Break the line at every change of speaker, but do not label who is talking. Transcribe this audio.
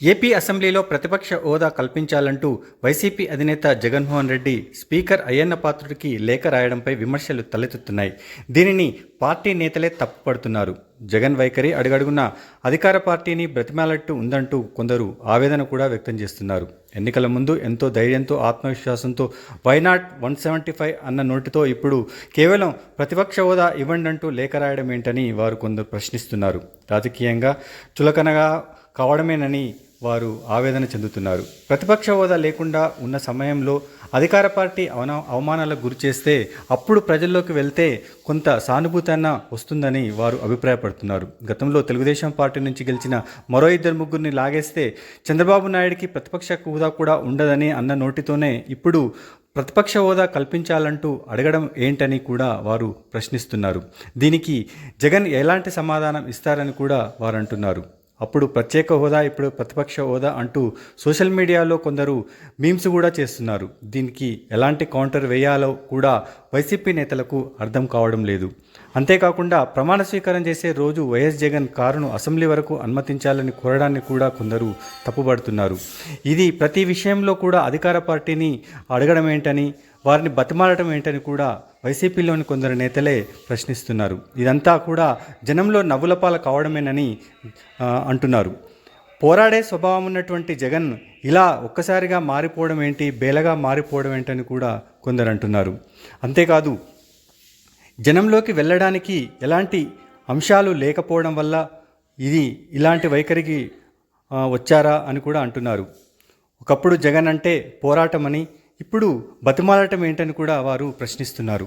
AP అసెంబ్లీలో ప్రతిపక్ష హోదా కల్పించాలంటూ వైసీపీ అధినేత జగన్మోహన్ రెడ్డి స్పీకర్ అయ్యన్న పాత్రుడికి లేఖ రాయడంపై విమర్శలు తలెత్తుతున్నాయి. దీనిని పార్టీ నేతలే తప్పుపడుతున్నారు. జగన్ వైఖరి అడుగడుగున అధికార పార్టీని బ్రతిమాలట్టు ఉందంటూ కొందరు ఆవేదన కూడా వ్యక్తం చేస్తున్నారు. ఎన్నికల ముందు ఎంతో ధైర్యంతో ఆత్మవిశ్వాసంతో వైనాట్ వన్ సెవెంటీ ఫైవ్ అన్న నోటితో ఇప్పుడు కేవలం ప్రతిపక్ష హోదా ఇవ్వండి అంటూ లేఖ రాయడం ఏంటని వారు కొందరు ప్రశ్నిస్తున్నారు. రాజకీయంగా చులకనగా కావడమేనని వారు ఆవేదన చెందుతున్నారు. ప్రతిపక్ష హోదా లేకుండా ఉన్న సమయంలో అధికార పార్టీ అవన అవమానాలకు గురి చేస్తే అప్పుడు ప్రజల్లోకి వెళ్తే కొంత సానుభూతి అన్న వస్తుందని వారు అభిప్రాయపడుతున్నారు. గతంలో తెలుగుదేశం పార్టీ నుంచి గెలిచిన మరో ఇద్దరు ముగ్గురిని లాగేస్తే చంద్రబాబు నాయుడికి ప్రతిపక్ష హోదా కూడా ఉండదని అన్న నోటితోనే ఇప్పుడు ప్రతిపక్ష హోదా కల్పించాలంటూ అడగడం ఏంటని కూడా వారు ప్రశ్నిస్తున్నారు. దీనికి జగన్ ఎలాంటి సమాధానం ఇస్తారని కూడా వారు అంటున్నారు అప్పుడు ప్రత్యేక హోదా ఇప్పుడు ప్రతిపక్ష హోదా అంటూ సోషల్ మీడియాలో కొందరు మీమ్స్ కూడా చేస్తున్నారు. దీనికి ఎలాంటి కౌంటర్ వేయాలో కూడా వైసీపీ నేతలకు అర్థం కావడం లేదు. అంతేకాకుండా ప్రమాణ స్వీకారం చేసే రోజు వైఎస్ జగన్ కారును అసెంబ్లీ వరకు అనుమతించాలని కోరడాన్ని కూడా కొందరు తప్పుపడుతున్నారు ఇది ప్రతి విషయంలో కూడా అధికార పార్టీని అడగడం ఏంటని వారిని బతిమాలటం ఏంటని కూడా వైసీపీలోని కొందరు నేతలే ప్రశ్నిస్తున్నారు. ఇదంతా కూడా జనంలో నవ్వులపాల కావడమేనని అంటున్నారు. పోరాడే స్వభావం ఉన్నటువంటి జగన్ ఇలా ఒక్కసారిగా మారిపోవడం ఏంటి బేలగా మారిపోవడం ఏంటని కూడా కొందరు అంటున్నారు. అంతేకాదు జనంలోకి వెళ్ళడానికి ఎలాంటి అంశాలు లేకపోవడం వల్ల ఇది ఇలాంటి వైఖరికి వచ్చారా అని కూడా అంటున్నారు. ఒకప్పుడు జగన్ అంటే పోరాటమని ఇప్పుడు బతిమాలటం ఏంటని కూడా వారు ప్రశ్నిస్తున్నారు.